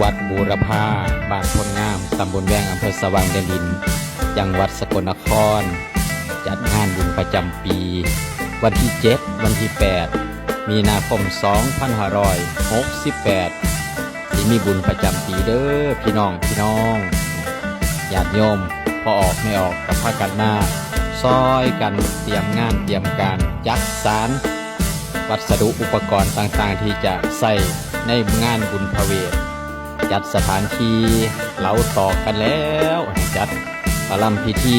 วัดบูรพาบ้านพลงาม ตำบลแวงอำเภอสว่างแดนดิน จังหวัดสกลนคร จัดงานบุญประจำปี วันที่ 7 วันที่ 8 มีนาคม 2568ที่มีบุญประจำปีเด้อพี่น้องพี่น้องญาติโยมพอออกไม่ออกกับพากันมาซอยกันเตรียมงานเตรียมการจักสาร วัสดุอุปกรณ์ต่างๆ ที่จะใส่ในงานบุญพระเวท จัดสถานที่เหลาตอกกันแล้วจัดประลำพิธี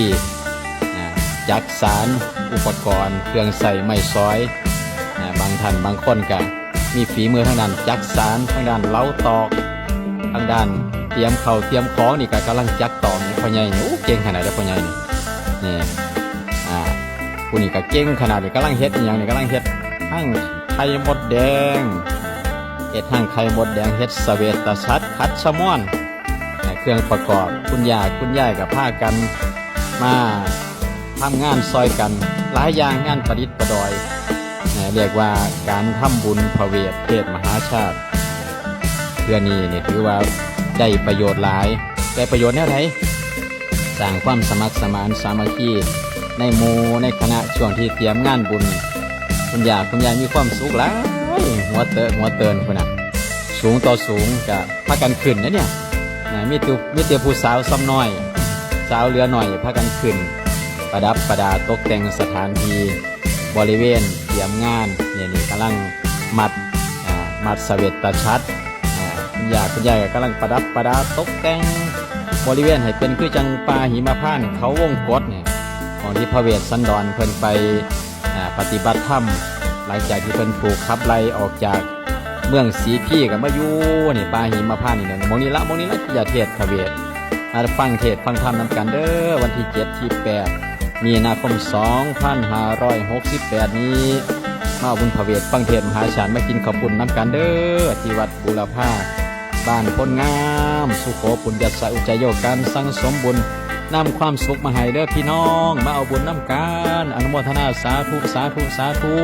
อ่าจักสารอุปกรณ์ เครื่องใส่ไม้ซอย บางท่านบางคนก็มีฝีมือทางด้านจักสารทางด้านเหลาตอกทางด้านเตรียมเข่าเตรียมของนี่ก็กำลังจักตอกนี่พ่อใหญ่นี่โอ้เก่งขนาดเลยพ่อใหญ่นี่นี่อ่าผู้นี้ก็เก่งขนาดนี้กำลังเฮ็ดอย่างนี้กำลังเฮ็ดทั้งไข่มดแดง ห็ดทั้งไข่มดแดงเห็ดสเวตชัดคัดชะม่อนเครื่องประกอบคุณยายคุณยายกับผ้ากันมาทำงานซอยกันหลายอย่างงานประดิษฐ์ประดอยเรียกว่าการทำบุญพระเวทเทศมหาชาติเพื่อนี้เนี่ยถือว่าได้ประโยชน์หลายได้ประโยชน์แน่ไหนสร้างความสมัครสมานสามัคคีในหมู่ในคณะช่วงที่เตรียมงานบุญ คุณยายคุณยายมีความสุขหลาย หัวเตอะหัวเตินคุณน่ะสูงต่อสูงกับพากันขึ้นนะเนี่ยนะมีตัวมีเตียผู้สาวซ้ำน้อย สาวเหลือหน่อยพากันขึ้น ประดับประดาตกแต่งสถานที่บริเวณเตรียมงานเนี่ยนี่กำลังมัดมัดเสเวตตชัดอ่าคุณยายคุณยายก็กำลังประดับประดาตกแต่งบริเวณให้เป็นคือจังปลาหิมะพานเขาวงกฏเนี่ยของที่พระเวสสันดรเพิ่นไปปฏิบัติธรรม หลังจากที่เพิ่นถูกขับไล่ออกจากเมืองสีพี่กับมายูนี่ปาหิมพานนี่เนี่ยมองนี้ละมองนี้ละอย่าเทศพระเวทมาฟังเทศฟังธรรมนำกันเด้อวันที่7ที่8มีนาคม2568นี้มาบุญพระเวทฟังเทศมหาชาญมากินขอบปุญน้ำกันเด้อที่วัดบุรพาบ้านพลงาม สุโขปุญญสะอุจโยการสังสมบุญ นำความสุขมาให้เด้อพี่น้อง มาเอาบุญน้ำกันอนุโมทนาสาธุสาธุสาธุ